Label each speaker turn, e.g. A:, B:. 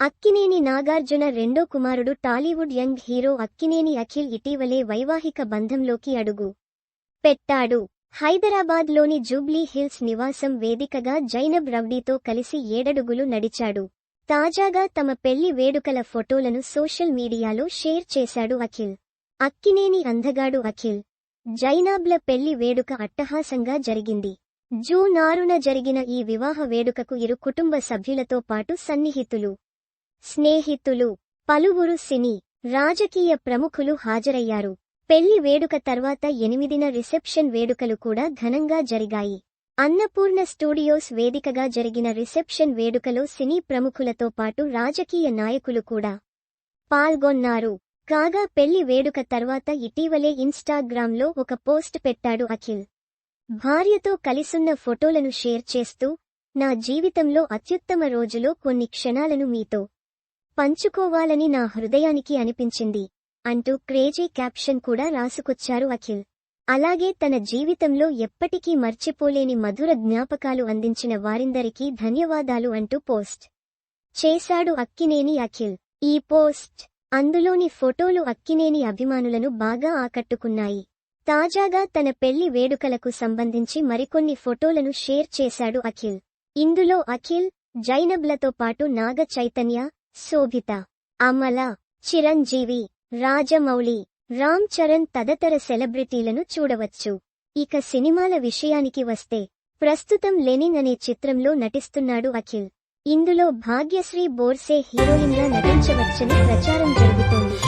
A: అక్కినేని నాగార్జున రెండో కుమారుడు Tollywood young hero Akkineni Akhil ఇటీవలే వైవాహిక బంధంలోకి అడుగు పెట్టాడు. హైదరాబాద్లోని జూబ్లీ హిల్స్ నివాసం వేదికగా జైనబ్ రౌడీతో కలిసి ఏడడుగులు నడిచాడు. తాజాగా తమ పెళ్ళి వేడుకల ఫోటోలను సోషల్ మీడియాలో షేర్ చేశాడు అఖిల్. అక్కినేని అందగాడు అఖిల్. జైనాబ్ల పెళ్ళి వేడుక అట్టహాసంగా జరిగింది. జూన్ ఆరున జరిగిన ఈ వివాహ వేడుకకు ఇరు కుటుంబ సభ్యులతో పాటు సన్నిహితులు. స్నేహితులు పలువురు సినీ రాజకీయ ప్రముఖులు హాజరయ్యారు. పెళ్ళి వేడుక తర్వాత ఎనిమిదిన రిసెప్షన్ వేడుకలు కూడా ఘనంగా జరిగాయి. అన్నపూర్ణ స్టూడియోస్ వేదికగా జరిగిన రిసెప్షన్ వేడుకలో సినీ ప్రముఖులతో పాటు రాజకీయ నాయకులు కూడా పాల్గొన్నారు. కాగా పెళ్ళి వేడుక తర్వాత ఇటీవలే ఇన్స్టాగ్రామ్లో ఒక పోస్ట్ పెట్టాడు అఖిల్. భార్యతో కలిసున్న ఫోటోలను షేర్ చేస్తూ నా జీవితంలో అత్యుత్తమ రోజులో కొన్ని క్షణాలను మీతో పంచుకోవాలని నా హృదయానికి అనిపించింది అంటూ క్రేజీ క్యాప్షన్ కూడా రాసుకొచ్చారు అఖిల్. అలాగే తన జీవితంలో ఎప్పటికీ మర్చిపోలేని మధుర జ్ఞాపకాలు అందించిన వారిందరికీ ధన్యవాదాలు అంటూ పోస్ట్ చేశాడు అక్కినేని అఖిల్. ఈ పోస్ట్ అందులోని ఫోటోలు అక్కినేని అభిమానులను బాగా ఆకట్టుకున్నాయి. తాజాగా తన పెళ్ళి వేడుకలకు సంబంధించి మరికొన్ని ఫోటోలను షేర్ చేశాడు అఖిల్. ఇందులో అఖిల్ జైనబ్లతో పాటు నాగ చైతన్య శోభిత అమల చిరంజీవి రాజమౌళి రామ్ చరణ్ తదితర సెలబ్రిటీలను చూడవచ్చు. ఇక సినిమాల విషయానికి వస్తే ప్రస్తుతం లెనిన్ అనే చిత్రంలో నటిస్తున్నాడు అఖిల్. ఇందులో భాగ్యశ్రీ బోర్సే హీరోయిన్గా నటించవచ్చని ప్రచారం జరుగుతోంది.